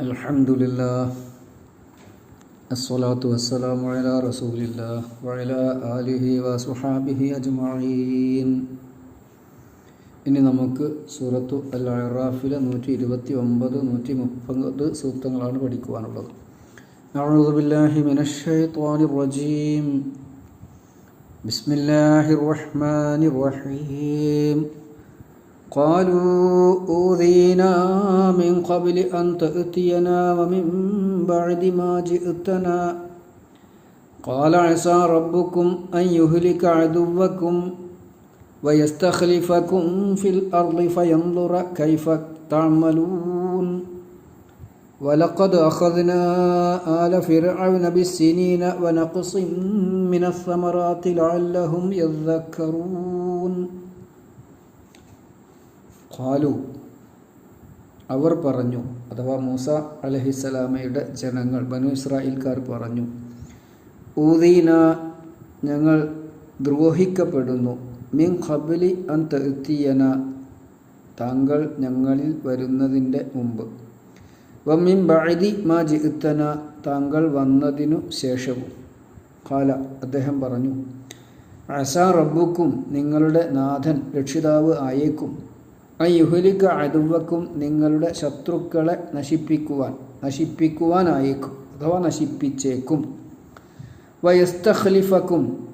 الحمد لله الصلاة والسلام على رسول الله وعلى آله وصحابه أجمعين ഇനി നമുക്ക് സൂറത്തു അൽ അറാഫിലെ നൂറ്റി ഇരുപത്തി ഒമ്പത് നൂറ്റി മുപ്പത് സൂക്തങ്ങളാണ് പഠിക്കുവാനുള്ളത് أعوذ بالله من الشيطان الرجيم بسم الله الرحمن الرحيم قالوا أوذينا من قبل أن تأتينا ومن بعد ما جئتنا. قال عسى ربكم أن يهلك عدوكم ويستخلفكم في الأرض فينظر كيف تعملون. ولقد أخذنا آل فرعون بالسنين ونقص من الثمرات لعلهم يذكرون. ഖാലു അവർ പറഞ്ഞു അഥവാ മൂസ അലഹിസ്സലാമയുടെ ജനങ്ങൾ ബനു ഇസ്രായേൽക്കാർ പറഞ്ഞു ഊദീന ഞങ്ങൾ ദ്രോഹിക്കപ്പെടുന്നു. മിൻ ഖബലി അൻ തെത്തിയന താങ്കൾ ഞങ്ങളിൽ വരുന്നതിന്റെ മുമ്പ്. വമ്മിൻ ബഅദി മാ ജിത്തന താങ്കൾ വന്നതിനു ശേഷവും. കാല അദ്ദേഹം പറഞ്ഞു അസാ റബ്ബുക്കും നിങ്ങളുടെ നാഥൻ രക്ഷിതാവ് ആയേക്കും. അയ്യുഹലിക്ക അതുവക്കും നിങ്ങളുടെ ശത്രുക്കളെ നശിപ്പിക്കുവാൻ നശിപ്പിക്കുവാനായേക്കും അഥവാ നശിപ്പിച്ചേക്കും. വയസ്തഖലിഫക്കും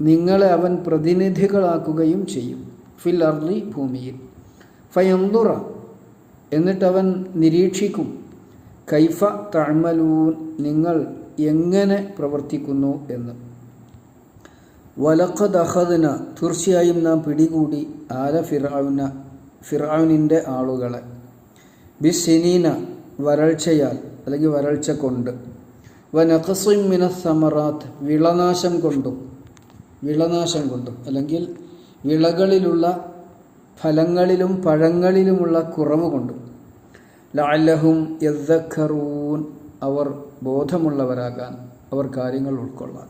നിങ്ങളെ അവൻ പ്രതിനിധികളാക്കുകയും ചെയ്യും ഫിൽ അർലി ഭൂമിയിൽ. ഫയന്തുറ എന്നിട്ടവൻ നിരീക്ഷിക്കും. കൈഫ തഴ്മലൂൻ നിങ്ങൾ എങ്ങനെ പ്രവർത്തിക്കുന്നു എന്ന്. വലഖദഹദന തീർച്ചയായും നാം പിടികൂടി ആല ഫിറാവുന ഫിറാവിനിന്റെ ആളുകളെ. ബിസിനീന വരൾച്ചയാൽ അല്ലെങ്കിൽ വരൾച്ച കൊണ്ട്. വനഖസുമിന സമറാത്ത് വിളനാശം കൊണ്ടും. വിളനാശം കൊണ്ടും. അല്ലെങ്കിൽ വിളകളിലുള്ള ഫലങ്ങളിലും പഴങ്ങളിലുമുള്ള കുറവ് കൊണ്ടും. ലാലഹും യദ്ദഖറൂൻ അവർ ബോധമുള്ളവരാകാൻ അവർ കാര്യങ്ങൾ ഉൾക്കൊള്ളാൻ.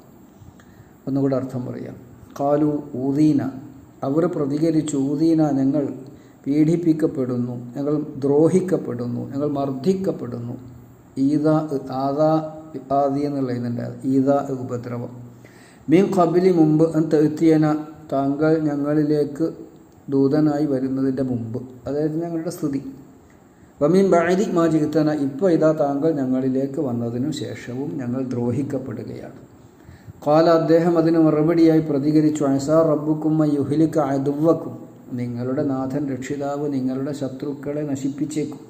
ഒന്നുകൂടെ അർത്ഥം പറയാം. കാലു ഊദീന അവർ പ്രതികരിച്ചു ഊദീന ഞങ്ങൾ പീഡിപ്പിക്കപ്പെടുന്നു ഞങ്ങൾ ദ്രോഹിക്കപ്പെടുന്നു ഞങ്ങൾ മർദ്ദിക്കപ്പെടുന്നു. ഈദ ആദാ ആദി എന്നുള്ള ഇതിന്റെ ഈദ ഉപദ്രവം. മീൻ കബിലി മുമ്പ് തെത്തിയന താങ്കൾ ഞങ്ങളിലേക്ക് ദൂതനായി വരുന്നതിന്റെ മുമ്പ്. അതായത് ഞങ്ങളുടെ സ്ഥിതി. വമീൻ ബാരി മാജിത്തന ഇപ്പോൾ ഇതാ താങ്കൾ ഞങ്ങളിലേക്ക് വന്നതിനു ശേഷവും ഞങ്ങൾ ദ്രോഹിക്കപ്പെടുകയാണ്. കാല അദ്ദേഹം അതിന് മറുപടിയായി പ്രതികരിച്ചു. അൻസാർ റബ്ബുക്കും യുഹിലിക്ക് അതുവക്കും നിങ്ങളുടെ നാഥൻ രക്ഷിതാവ് നിങ്ങളുടെ ശത്രുക്കളെ നശിപ്പിച്ചേക്കും.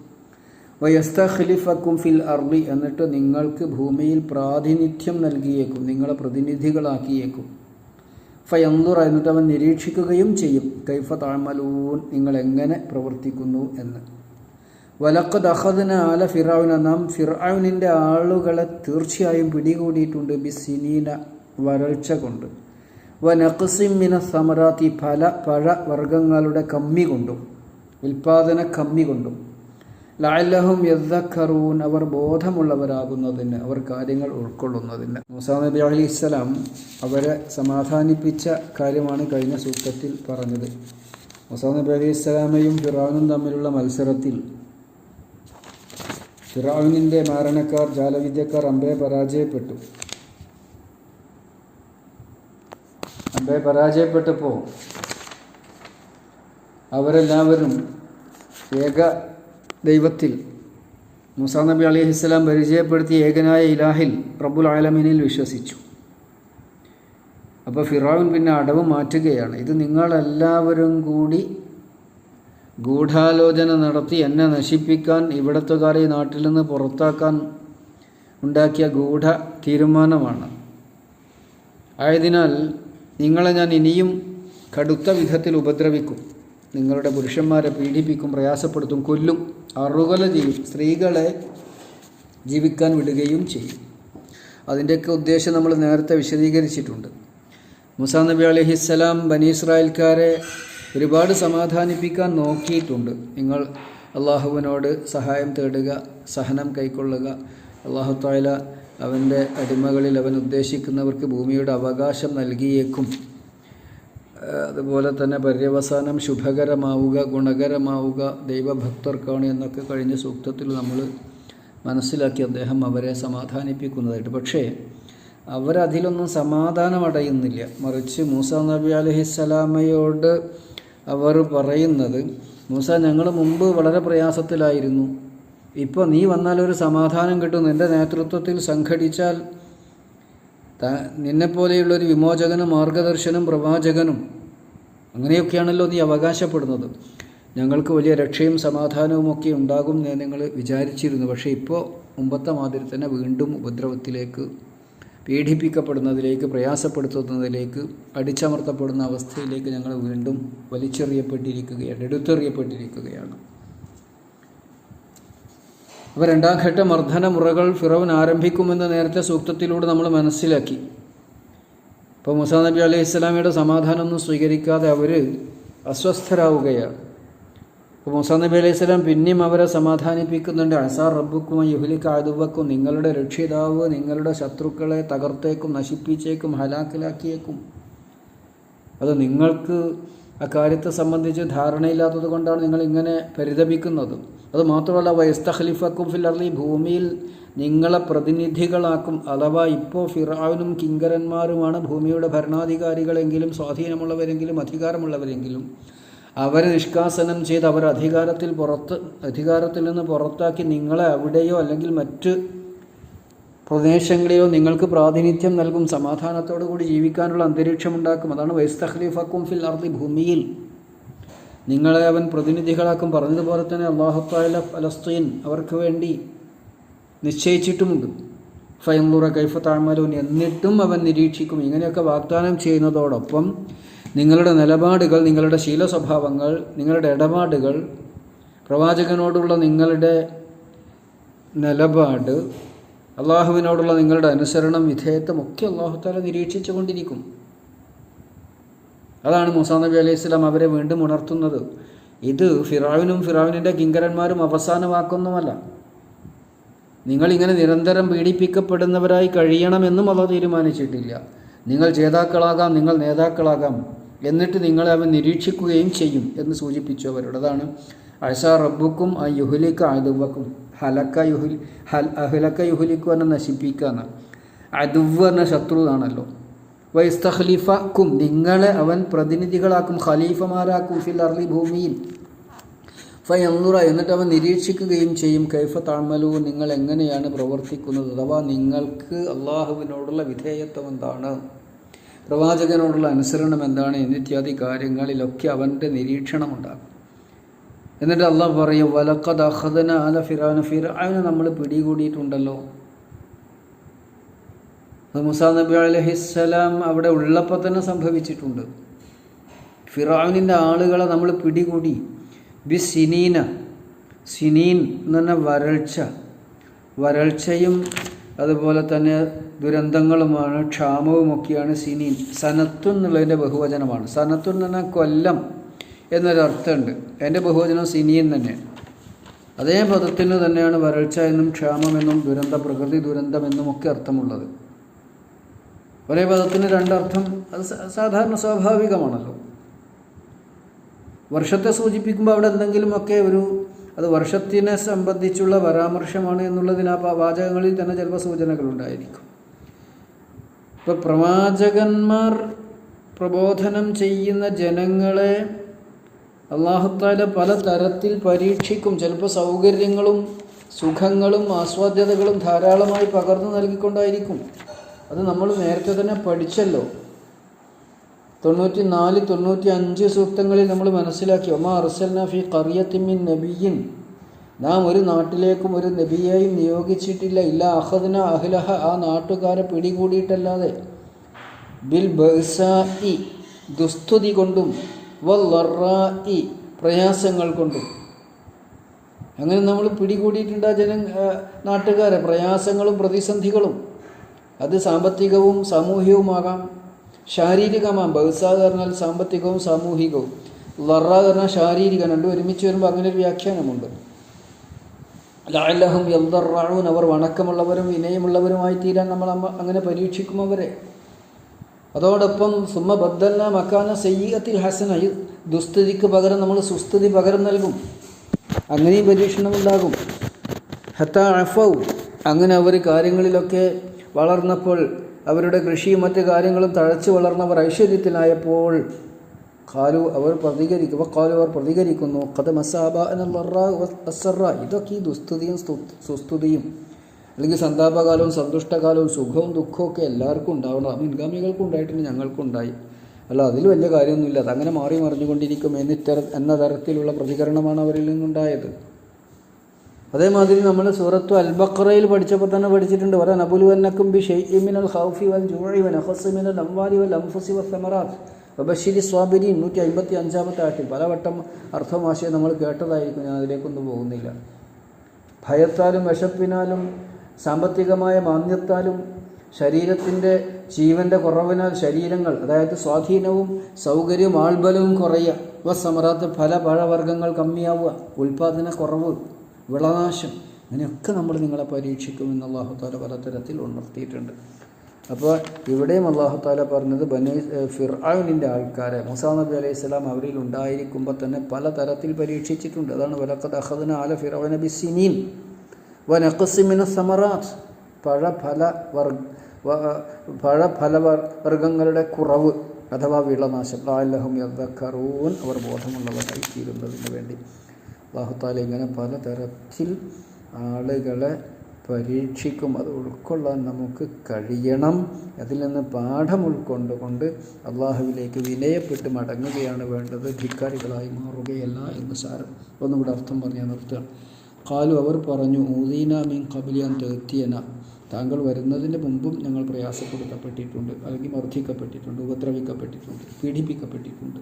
വയസ്തഖലിഫക്കും ഫിൽ അർബി എന്നിട്ട് നിങ്ങൾക്ക് ഭൂമിയിൽ പ്രാതിനിധ്യം നൽകിയേക്കും നിങ്ങളെ പ്രതിനിധികളാക്കിയേക്കും. ഫയന്തുറ എന്നിട്ട് അവൻ നിരീക്ഷിക്കുകയും ചെയ്യും. കൈഫ താഴ്മലൂൻ നിങ്ങൾ എങ്ങനെ പ്രവർത്തിക്കുന്നു എന്ന്. വലക്കത് ദഹദിന ആല ഫിറാവിന നാം ഫിറാവിനിന്റെ ആളുകളെ തീർച്ചയായും പിടികൂടിയിട്ടുണ്ട് ബിസിനീന വരൾച്ച കൊണ്ട്. വനഖസിമിന സമരാത്തി ഫല പഴ വർഗങ്ങളുടെ കമ്മി കൊണ്ടും ഉൽപാദന കമ്മി കൊണ്ടും. ലാലഹും യദ്ദഖറൂൻ അവർ ബോധമുള്ളവരാകുന്നതിന് അവർ കാര്യങ്ങൾ ഉൾക്കൊള്ളുന്നതിന്. മൂസാ നബി അലി ഇസ്ലാം അവരെ സമാധാനിപ്പിച്ച കാര്യമാണ് കഴിഞ്ഞ സൂക്തത്തിൽ പറഞ്ഞത്. മൂസാ നബി അലി ഇസ്ലാമയും ഫിറാവിനും തമ്മിലുള്ള മത്സരത്തിൽ ഫിറാവിനിന്റെ മാരണക്കാർ ജാലവിദ്യക്കാർ അമ്പയെ പരാജയപ്പെട്ടു. അമ്പയെ പരാജയപ്പെട്ടപ്പോൾ അവരെല്ലാവരും ഏക ദൈവത്തിൽ മുസാ നബി അലിഹിസ്സലാം പരിചയപ്പെടുത്തിയ ഏകനായ ഇലാഹിൽ റബ്ബുൽ ആലമിനിൽ വിശ്വസിച്ചു. അപ്പോൾ ഫിറാവിൻ പിന്നെ അടവ് മാറ്റുകയാണ്. ഇത് നിങ്ങളെല്ലാവരും കൂടി ഗൂഢാലോചന നടത്തി എന്നെ നശിപ്പിക്കാൻ ഇവിടത്തുകാരെ ഈ നാട്ടിൽ നിന്ന് പുറത്താക്കാൻ ഉണ്ടാക്കിയ ഗൂഢ തീരുമാനമാണ്. ആയതിനാൽ നിങ്ങളെ ഞാൻ ഇനിയും കടുത്ത വിധത്തിൽ ഉപദ്രവിക്കും. നിങ്ങളുടെ പുരുഷന്മാരെ പീഡിപ്പിക്കും പ്രയാസപ്പെടുത്തും കൊല്ലും അറുകല ചെയ്യും സ്ത്രീകളെ ജീവിക്കാൻ വിടുകയും ചെയ്യും. അതിന്റെയൊക്കെ ഉദ്ദേശം നമ്മൾ നേരത്തെ വിശദീകരിച്ചിട്ടുണ്ട്. മുസാ നബി അലഹിസ്സലാം ബനി ഇസ്രായേൽക്കാരെ ഒരുപാട് സമാധാനിപ്പിക്കാൻ നോക്കിയിട്ടുണ്ട്. നിങ്ങൾ അള്ളാഹുവിനോട് സഹായം തേടുക സഹനം കൈക്കൊള്ളുക അള്ളാഹു താല അവന്റെ അടിമകളിൽ അവൻ ഉദ്ദേശിക്കുന്നവർക്ക് ഭൂമിയുടെ അവകാശം നൽകിയേക്കും. അതുപോലെ തന്നെ പര്യവസാനം ശുഭകരമാവുക ഗുണകരമാവുക ദൈവഭക്തർക്കാണ് എന്നൊക്കെ കഴിഞ്ഞ സൂക്തത്തിൽ നമ്മൾ മനസ്സിലാക്കി അദ്ദേഹം അവരെ സമാധാനിപ്പിക്കുന്നതായിട്ട്. പക്ഷേ അവരതിലൊന്നും സമാധാനം അടയുന്നില്ല മറിച്ച് മൂസ നബി അലഹിസ്സലാമയോട് അവർ പറയുന്നത് മൂസ ഞങ്ങൾ മുമ്പ് വളരെ പ്രയാസത്തിലായിരുന്നു. ഇപ്പോൾ നീ വന്നാൽ ഒരു സമാധാനം കിട്ടും. നിന്റെ നേതൃത്വത്തിൽ സംഘടിച്ചാൽ നിന്നെപ്പോലെയുള്ളൊരു വിമോചകനും മാർഗദർശനും പ്രവാചകനും അങ്ങനെയൊക്കെയാണല്ലോ നീ അവകാശപ്പെടുന്നത്. ഞങ്ങൾക്ക് വലിയ രക്ഷയും സമാധാനവും ഒക്കെ ഉണ്ടാകും എന്ന് നിങ്ങൾ വിചാരിച്ചിരുന്നു. പക്ഷേ ഇപ്പോൾ മുമ്പത്തെ മാതിരി തന്നെ വീണ്ടും ഉപദ്രവത്തിലേക്ക് പീഡിപ്പിക്കപ്പെടുന്നതിലേക്ക് പ്രയാസപ്പെടുത്തുന്നതിലേക്ക് അടിച്ചമർത്തപ്പെടുന്ന അവസ്ഥയിലേക്ക് ഞങ്ങൾ വീണ്ടും വലിച്ചെറിയപ്പെട്ടിരിക്കുകയാണ് എടുത്തെറിയപ്പെട്ടിരിക്കുകയാണ്. അപ്പോൾ രണ്ടാം ഘട്ട മർദ്ദന മുറകൾ ഫിറവൻ ആരംഭിക്കുമെന്ന് നേരത്തെ സൂക്തത്തിലൂടെ നമ്മൾ മനസ്സിലാക്കി. അപ്പോൾ മുസാ നബി അലൈഹി ഇസ്ലാമിയുടെ സമാധാനമൊന്നും സ്വീകരിക്കാതെ അവർ അസ്വസ്ഥരാവുകയാണ്. അപ്പോൾ മുസാ നബി അലൈഹി സ്വലാം പിന്നെയും അവരെ സമാധാനിപ്പിക്കുന്നുണ്ട്. അസാർ റബ്ബുക്കും യുഹ്ലിക്ക് ആദുവക്കും നിങ്ങളുടെ രക്ഷിതാവ് നിങ്ങളുടെ ശത്രുക്കളെ തകർത്തേക്കും നശിപ്പിച്ചേക്കും ഹലാക്കിലാക്കിയേക്കും. അത് നിങ്ങൾക്ക് അക്കാര്യത്തെ സംബന്ധിച്ച് ധാരണയില്ലാത്തത് കൊണ്ടാണ് നിങ്ങൾ ഇങ്ങനെ പരിതപിക്കുന്നത്. അത് മാത്രമല്ല വയസ്തഖലിഫക്കും ഫിൽ അർലി ഭൂമിയിൽ നിങ്ങളെ പ്രതിനിധികളാക്കും. അഥവാ ഇപ്പോൾ ഫിറാവിനും കിങ്കരന്മാരുമാണ് ഭൂമിയുടെ ഭരണാധികാരികളെങ്കിലും സ്വാധീനമുള്ളവരെങ്കിലും അധികാരമുള്ളവരെങ്കിലും അവരെ നിഷ്കാസനം ചെയ്ത് അവർ അധികാരത്തിൽ പുറത്ത് അധികാരത്തിൽ നിന്ന് പുറത്താക്കി നിങ്ങളെ അവിടെയോ അല്ലെങ്കിൽ മറ്റ് പ്രദേശങ്ങളിലോ നിങ്ങൾക്ക് പ്രാതിനിധ്യം നൽകും. സമാധാനത്തോടു കൂടി ജീവിക്കാനുള്ള അന്തരീക്ഷം ഉണ്ടാക്കും അതാണ് വൈസ്തഖ്ലീഫക്കും ഫിൽ അർദി ഭൂമിയിൽ നിങ്ങളെ അവൻ പ്രതിനിധികളാക്കും. പറഞ്ഞതുപോലെ തന്നെ അള്ളാഹുത്തായ ഫലസ്തീൻ അവർക്ക് വേണ്ടി നിശ്ചയിച്ചിട്ടുമുണ്ട്. ഫയംലുറ കൈഫ താഴ്മലൂൻ എന്നിട്ടും അവൻ നിരീക്ഷിക്കും. ഇങ്ങനെയൊക്കെ വാഗ്ദാനം ചെയ്യുന്നതോടൊപ്പം നിങ്ങളുടെ നിലപാടുകൾ നിങ്ങളുടെ ശീല സ്വഭാവങ്ങൾ നിങ്ങളുടെ ഇടപാടുകൾ പ്രവാചകനോടുള്ള നിങ്ങളുടെ നിലപാട് അള്ളാഹുവിനോടുള്ള നിങ്ങളുടെ അനുസരണം വിധേയത്വം ഒക്കെ അള്ളാഹുത്താല നിരീക്ഷിച്ചു കൊണ്ടിരിക്കും അതാണ് മൂസാ നബി അലൈഹി സ്വലാം അവരെ വീണ്ടും ഉണർത്തുന്നത്. ഇത് ഫിറാവിനും ഫിറാവിനിന്റെ കിങ്കരന്മാരും അവസാനമാക്കൊന്നുമല്ല. നിങ്ങൾ ഇങ്ങനെ നിരന്തരം പീഡിപ്പിക്കപ്പെടുന്നവരായി കഴിയണമെന്നും അവ തീരുമാനിച്ചിട്ടില്ല. നിങ്ങൾ ജേതാക്കളാകാം നിങ്ങൾ നേതാക്കളാകാം എന്നിട്ട് നിങ്ങളെ അവൻ നിരീക്ഷിക്കുകയും ചെയ്യും എന്ന് സൂചിപ്പിച്ചു അവരോട് അതാണ് അഴസ റബ്ബുക്കും ആ യുഹുലിക്ക അതുവക്കും ഹലക്ക യുഹുൽ ഹൽ അഹുലക്ക യുഹുലിക്കു എന്നെ നശിപ്പിക്കുക എന്നാണ് അതുവ് എന്ന ശത്രു ആണല്ലോ വൈസ്തഖ്ലിഫക്കും നിങ്ങളെ അവൻ പ്രതിനിധികളാക്കും ഖലീഫമാരാക്കും ഫിൽ അർലി ഭൂമിയിൽ. ഫയന്നുറ എന്നിട്ട് അവൻ നിരീക്ഷിക്കുകയും ചെയ്യും കൈഫ താഴ്മലു നിങ്ങൾ എങ്ങനെയാണ് പ്രവർത്തിക്കുന്നത്? അഥവാ നിങ്ങൾക്ക് അള്ളാഹുവിനോടുള്ള വിധേയത്വം എന്താണ്? പ്രവാചകനോടുള്ള അനുസരണം എന്താണ്? എന്നിത്യാദി കാര്യങ്ങളിലൊക്കെ അവന്റെ നിരീക്ഷണം ഉണ്ടാകും എന്നിട്ട് അള്ളാഹ് പറയും വലക്കത് അഹദന അല ഫിറാന ഫിറാനെ നമ്മൾ പിടികൂടിയിട്ടുണ്ടല്ലോ. അത് മുസാ നബി അലഹിസ്സലാം അവിടെ ഉള്ളപ്പോൾ തന്നെ സംഭവിച്ചിട്ടുണ്ട്. ഫിറാവിനിന്റെ ആളുകളെ നമ്മൾ പിടികൂടി. ബി സിനീന സിനീൻ എന്ന് പറഞ്ഞാൽ വരൾച്ച. വരൾച്ചയും അതുപോലെ തന്നെ ദുരന്തങ്ങളുമാണ് ക്ഷാമവുമൊക്കെയാണ് സിനീൻ. സനത്തു എന്നുള്ളതിന്റെ ബഹുവചനമാണ്. സനത്തു എന്ന് പറഞ്ഞാൽ കൊല്ലം എന്നൊരർത്ഥമുണ്ട്. എന്റെ ബഹുവചനം സിനീൻ തന്നെയാണ് അതേ പദത്തിന് തന്നെയാണ് വരൾച്ച എന്നും ക്ഷാമമെന്നും ദുരന്ത പ്രകൃതി ദുരന്തമെന്നും ഒക്കെ അർത്ഥമുള്ളത്. ഒരേ പദത്തിന് രണ്ടർത്ഥം അത് സാധാരണ സ്വാഭാവികമാണല്ലോ. വർഷത്തെ സൂചിപ്പിക്കുമ്പോൾ അവിടെ എന്തെങ്കിലുമൊക്കെ ഒരു അത് വർഷത്തിനെ സംബന്ധിച്ചുള്ള പരാമർശമാണ് എന്നുള്ളതിന് ആ വാചകങ്ങളിൽ തന്നെ ചിലപ്പോൾ സൂചനകളുണ്ടായിരിക്കും. ഇപ്പോൾ പ്രവാചകന്മാർ പ്രബോധനം ചെയ്യുന്ന ജനങ്ങളെ അള്ളാഹുത്താല പല തരത്തിൽ പരീക്ഷിക്കും. ചിലപ്പോൾ സൗകര്യങ്ങളും സുഖങ്ങളും ആസ്വാദ്യതകളും ധാരാളമായി പകർന്നു നൽകിക്കൊണ്ടായിരിക്കും. അത് നമ്മൾ നേരത്തെ തന്നെ പഠിച്ചല്ലോ. തൊണ്ണൂറ്റി നാല് തൊണ്ണൂറ്റി അഞ്ച് സൂക്തങ്ങളിൽ നമ്മൾ മനസ്സിലാക്കി ഒമാ അർസൽന കറിയത്തിമിൻ നബിയിൻ നാം ഒരു നാട്ടിലേക്കും ഒരു നബിയെയും നിയോഗിച്ചിട്ടില്ല. ഇല്ല അഹദന അഹ്ലഹ ആ നാട്ടുകാരെ പിടികൂടിയിട്ടല്ലാതെ. ബിൽ ബഹ്സായി ദുസ്തുതി കൊണ്ടും വല്ലറായി പ്രയാസങ്ങൾ കൊണ്ടും. അങ്ങനെ നമ്മൾ പിടികൂടിയിട്ടുണ്ട് ആ ജന നാട്ടുകാരെ പ്രയാസങ്ങളും പ്രതിസന്ധികളും. അത് സാമ്പത്തികവും സാമൂഹികവുമാകാം ശാരീരികമാം ബഹുസാദ് പറഞ്ഞാൽ സാമ്പത്തികവും സാമൂഹികവും. ലറ പറഞ്ഞാൽ ശാരീരികം. രണ്ടും ഒരുമിച്ച് വരുമ്പോൾ അങ്ങനെ ഒരു വ്യാഖ്യാനമുണ്ട്. ലാലഹും യൽദറാഊൻ അവർ വണക്കമുള്ളവരും വിനയമുള്ളവരുമായി തീരാൻ നമ്മൾ അങ്ങനെ പരീക്ഷിക്കും അവരെ. അതോടൊപ്പം സുമ ബദ്ദല്ല മക്കാന സയ്യത്തിൽ ഹസന. ദുസ്ഥിതിക്ക് പകരം നമ്മൾ സുസ്ഥിതി പകരം നൽകും. അങ്ങനെയും പരീക്ഷണമുണ്ടാകും. ഹത്ത അഫൗ. അങ്ങനെ അവർ കാര്യങ്ങളിലൊക്കെ വളർന്നപ്പോൾ അവരുടെ കൃഷിയും മറ്റു കാര്യങ്ങളും തഴച്ചു വളർന്നവർ ഐശ്വര്യത്തിലായപ്പോൾ കാലു അവർ പ്രതികരിക്കും കാലു അവർ പ്രതികരിക്കുന്നു. കഥ മസാബ അസറ ഇതൊക്കെ ഈ ദുസ്തുതിയും സ്തു- സുസ്തുതിയും. അല്ലെങ്കിൽ സന്താപകാലവും സന്തുഷ്ടകാലവും സുഖവും ദുഃഖവും ഒക്കെ എല്ലാവർക്കും ഉണ്ടാവണം. അത് മുൻഗാമികൾക്കും ഉണ്ടായിട്ടുണ്ട് ഞങ്ങൾക്കും ഉണ്ടായി അല്ല അതിൽ വലിയ കാര്യമൊന്നുമില്ല. അതങ്ങനെ മാറി മറിഞ്ഞുകൊണ്ടിരിക്കും എന്നിത്തര എന്ന തരത്തിലുള്ള പ്രതികരണമാണ് അവരിൽ നിന്നുണ്ടായത്. അതേമാതിരി നമ്മൾ സൂറത്തു അൽബക്രയിൽ പഠിച്ചപ്പോൾ തന്നെ പഠിച്ചിട്ടുണ്ട്. വര നബുലുവന്നക്കും ബി ഷെയ്മിനൽ ഹൗഫി വൽ ജൂഴി വൽ അഹസിമിനൽ അംവാലി വൽ അംഫുസി വൽ സമറാത്ത് സ്വാബിരി നൂറ്റി അമ്പത്തി അഞ്ചാമത്തെ ആട്ടിൽ പലവട്ടം അർത്ഥമാശയം നമ്മൾ കേട്ടതായിരിക്കും. ഞാൻ അതിലേക്കൊന്നും പോകുന്നില്ല. ഭയത്താലും വിശപ്പിനാലും സാമ്പത്തികമായ മാന്യത്താലും ശരീരത്തിന്റെ ജീവന്റെ കുറവിനാൽ ശരീരങ്ങൾ അതായത് സ്വാധീനവും സൗകര്യവും ആൾബലവും കുറയുക. വ സമറാത്ത് ഫല പഴവർഗങ്ങൾ കമ്മിയാവുക. ഉൽപാദന കുറവ് വിളനാശം. അങ്ങനെയൊക്കെ നമ്മൾ നിങ്ങളെ പരീക്ഷിക്കുമെന്ന് അള്ളാഹു താല പലതരത്തിൽ ഉണർത്തിയിട്ടുണ്ട്. അപ്പോൾ ഇവിടെയും അള്ളാഹു താല പറഞ്ഞത് ബനു ഫിർആനിന്റെ ആൾക്കാരെ. മുസാ നബി അലൈഹി സ്വലാം അവരിൽ ഉണ്ടായിരിക്കുമ്പോൾ തന്നെ പല തരത്തിൽ പരീക്ഷിച്ചിട്ടുണ്ട്. അതാണ് വലക്കത് അഹദന ആല ഫിറവ നബി സിനീൻ വനഖസിമിന സമറാത്ത്. പഴ ഫല വർഗ പഴ ഫല വർഗങ്ങളുടെ കുറവ് അഥവാ വിളനാശം. ലാലഹും യദ്ദക്കറൂൻ. അവർ ബോധമുള്ളവരായി തീരുന്നതിന് വേണ്ടി. അള്ളാഹുത്താല ഇങ്ങനെ പലതരത്തിൽ ആളുകളെ പരീക്ഷിക്കും. അത് ഉൾക്കൊള്ളാൻ നമുക്ക് കഴിയണം. അതിൽ നിന്ന് പാഠം ഉൾക്കൊണ്ടുകൊണ്ട് അള്ളാഹുവിലേക്ക് വിനയപ്പെട്ട് മടങ്ങുകയാണ് വേണ്ടത്. ധിക്കാരികളായി മാറുകയല്ല എന്ന് സാരം. ഒന്നുകൂടെ അർത്ഥം പറഞ്ഞാൽ നിർത്തുക. കാലു അവർ പറഞ്ഞു ഊദീന മീൻ കബിലിയാൻ തെത്തിയന. താങ്കൾ വരുന്നതിന് മുമ്പും ഞങ്ങൾ പ്രയാസപ്പെടുത്തപ്പെട്ടിട്ടുണ്ട് അല്ലെങ്കിൽ മർദ്ദിക്കപ്പെട്ടിട്ടുണ്ട് ഉപദ്രവിക്കപ്പെട്ടിട്ടുണ്ട് പീഡിപ്പിക്കപ്പെട്ടിട്ടുണ്ട്.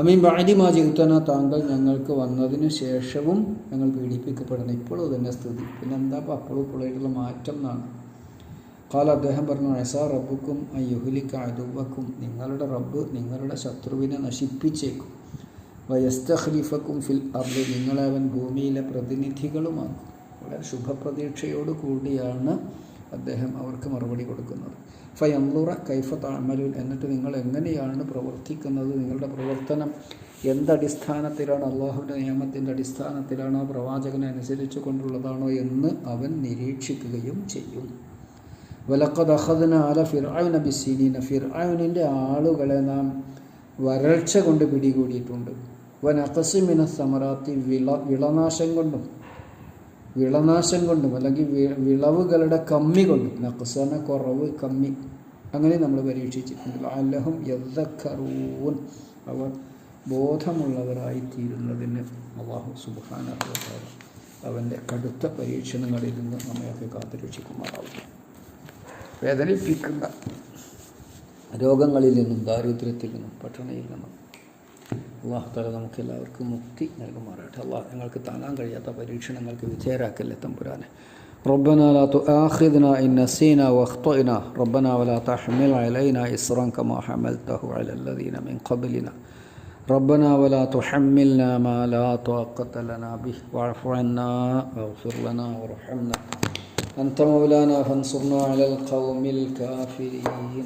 അമീൻ ബാലിമാ ജീവിതന താങ്കൾ ഞങ്ങൾക്ക് വന്നതിന് ശേഷവും ഞങ്ങൾ പീഡിപ്പിക്കപ്പെടുന്നു. ഇപ്പോഴും തന്നെ സ്ഥിതി. പിന്നെ എന്താ അപ്പോൾ അപ്പോഴും ഇപ്പോഴായിട്ടുള്ള മാറ്റം എന്നാണ്. കാല അദ്ദേഹം പറഞ്ഞു എസാ റബ്ബുക്കും അയ്യുഹുലിക്ക അതുവക്കും നിങ്ങളുടെ റബ്ബ് നിങ്ങളുടെ ശത്രുവിനെ നശിപ്പിച്ചേക്കും. വയസ്തഖ്ലീഫക്കും ഫിൽ അർദ് നിങ്ങളെ അവൻ ഭൂമിയിലെ പ്രതിനിധികളുമാക്കും. വളരെ ശുഭപ്രതീക്ഷയോട് കൂടിയാണ് അദ്ദേഹം അവർക്ക് മറുപടി കൊടുക്കുന്നത്. ഫയന്തുറ കൈഫ താമലുൻ എന്നിട്ട് നിങ്ങൾ എങ്ങനെയാണ് പ്രവർത്തിക്കുന്നത്? നിങ്ങളുടെ പ്രവർത്തനം എന്തടിസ്ഥാനത്തിലാണ്? അള്ളാഹുവിന്റെ നിയമത്തിന്റെ അടിസ്ഥാനത്തിലാണോ? പ്രവാചകനെ അനുസരിച്ചു കൊണ്ടുള്ളതാണോ എന്ന് അവൻ നിരീക്ഷിക്കുകയും ചെയ്യും. വലക്കത് അഹദന അല ഫിർആന ബിസീനീന. ഫിർആനിന്റെ ആളുകളെ നാം വരൾച്ച കൊണ്ട് പിടികൂടിയിട്ടുണ്ട്. വൻ അക്കസിമിന സമറാത്തി വിള വിളനാശം കൊണ്ടും വിളനാശം കൊണ്ടും അല്ലെങ്കിൽ വിളവുകളുടെ കമ്മി കൊണ്ടും നഖസന കുറവ് കമ്മി അങ്ങനെ നമ്മൾ പരീക്ഷിച്ചിട്ടുണ്ട്. അല്ലഹും യദ്ദക്കറൂൻ അവർ ബോധമുള്ളവരായി തീരുന്നതിന് അള്ളാഹു സുബാന അവന്റെ കടുത്ത പരീക്ഷണങ്ങളിൽ നിന്ന് നമ്മയൊക്കെ കാത്തുരക്ഷിക്കുമാറാവും വേദനിപ്പിക്കുന്ന രോഗങ്ങളിൽ നിന്നും ദാരിദ്ര്യത്തിൽ നിന്നും പട്ടിണിയിൽ നിന്നും അള്ളാഹു താല നമുക്ക് എല്ലാവർക്കും മുക്തി നൽകുമാറാട്ടെ അള്ളാഹ് ഞങ്ങൾക്ക് താങ്ങാൻ കഴിയാത്ത പരീക്ഷണങ്ങൾക്ക് വിധേയരാക്കല്ലേ തമ്പുരാനെ ربنا لا تؤاخذنا إن نسينا واخطئنا ربنا ولا تحمل علينا إصرا كما حملته على الذين من قبلنا ربنا ولا تحملنا ما لا طاقة لنا به واعف عنا واغفر لنا وارحمنا أنت مولانا فانصرنا على القوم الكافرين